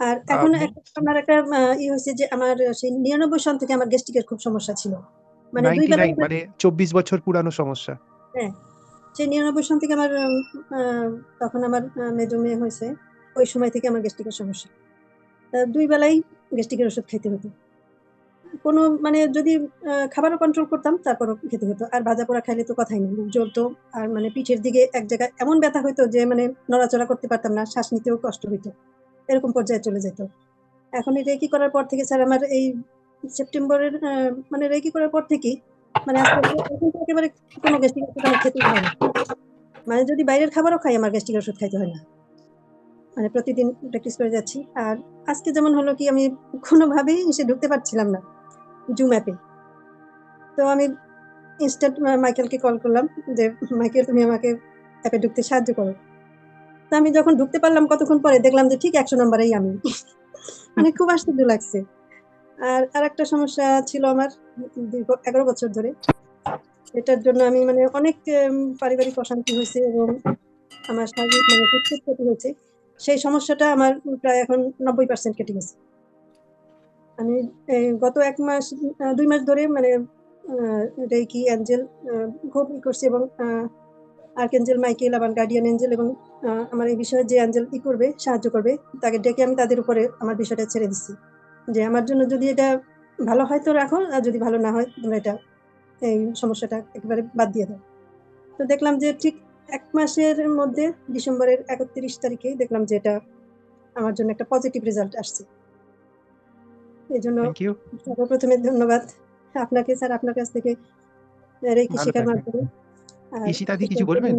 আর এখন আমার একটা ই হইছে যে আমার সেই ৯৯ সন থেকে আমার গ্যাস্ট্রিক এর খুব সমস্যা ছিল। মানে ২ বেলাই 99 মানে ২৪ বছর পুরানো সমস্যা। হ্যাঁ, সেই ৯৯ সন থেকে আমার আম তখন আমার মেজো মেয়ে হইছে। ওই সময় থেকে আমার গ্যাস্ট্রিক এর সমস্যা। ২ বেলাই গ্যাস্ট্রিক এর ওষুধ খাইতে হতো। কোন মানে যদি খাবারও কন্ট্রোল করতাম তারপরও খেতে হতো। আর ভাজা-পোড়া খাইলে তো কথাই নেই। মুখ জ্বলতো আর মানে পিঠের দিকে এক জায়গায় এমন ব্যথা হইতো যে মানে নড়াচড়া করতে পারতাম না। শ্বাস নিতেও কষ্ট হইতো। এরকম পর্যায়ে চলে যেত এখন এই রেকি করার পর থেকে স্যার আমার এই সেপ্টেম্বরের মানে রেকি করার পর থেকেই মানে একেবারে কোন গ্যাস্ট্রিক ওষুধ আমার খেতেই হয় না। মানে যদি বাইরের খাবারও খাই আমার গ্যাস্ট্রিক ওষুধ খাইতে হয় না। মানে প্রতিদিন প্র্যাকটিস করে যাচ্ছি। আর আজকে যেমন হলো কি আমি কোনভাবেই ইসে ঢুকতে পারছিলাম না। জুম অ্যাপে। তো আমি ইনস্ট্যান্ট মাইকেলকে কল করলাম যে, "মাইকেল তুমি আমাকে অ্যাপে ঢুকতে সাহায্য করো।" তো আমি যখন ঢুকতে পারলাম কতক্ষণ পরে দেখলাম যে ঠিক ১০০ নাম্বারেই আমি। মানে খুব আশ্চর্য লাগছে। আর আর একটা সমস্যা ছিল আমার দীর্ঘ ১১ বছর ধরে। এটার জন্য আমি মানে অনেক পারিবারিক অশান্তি হইছে এবং আমার শারীরিক মানে ক্ষতি হয়েছে। সেই সমস্যাটা আমার প্রায় এখন ৯০% কেটে গেছে। আমি গত এক মাস ২ মাস ধরে মানে রেকি, অ্যাঞ্জেল খুব ই করছি এবং আ আর্কএঞ্জেল মাইকেল আবার গার্ডিয়ান এঞ্জেল এবং আমার এই বিষয়ে যে এঞ্জেল ই করবে, সাহায্য করবে তাকে ডেকে আমি তাদের উপরে আমার বিষয়টা ছেড়ে দিচ্ছি। যে আমার জন্য যদি এটা ভালো হয় তো রাখো, আর যদি ভালো না হয় তোমরা এটা এই সমস্যাটা একেবারে বাদ দিয়ে দাও। তো দেখলাম যে ঠিক এক মাসের মধ্যে ডিসেম্বরের ৩১ তারিখেই দেখলাম যে এটা আমার জন্য একটা পজিটিভ রেজাল্ট আসছে। Thank you. সর্বপ্রথমে ধন্যবাদ আপনাকে স্যার আপনার কাছ থেকে ভালো শেখার মাধ্যমে। আর ঈশিতা দি অসংখ্য কিছু বলবেন?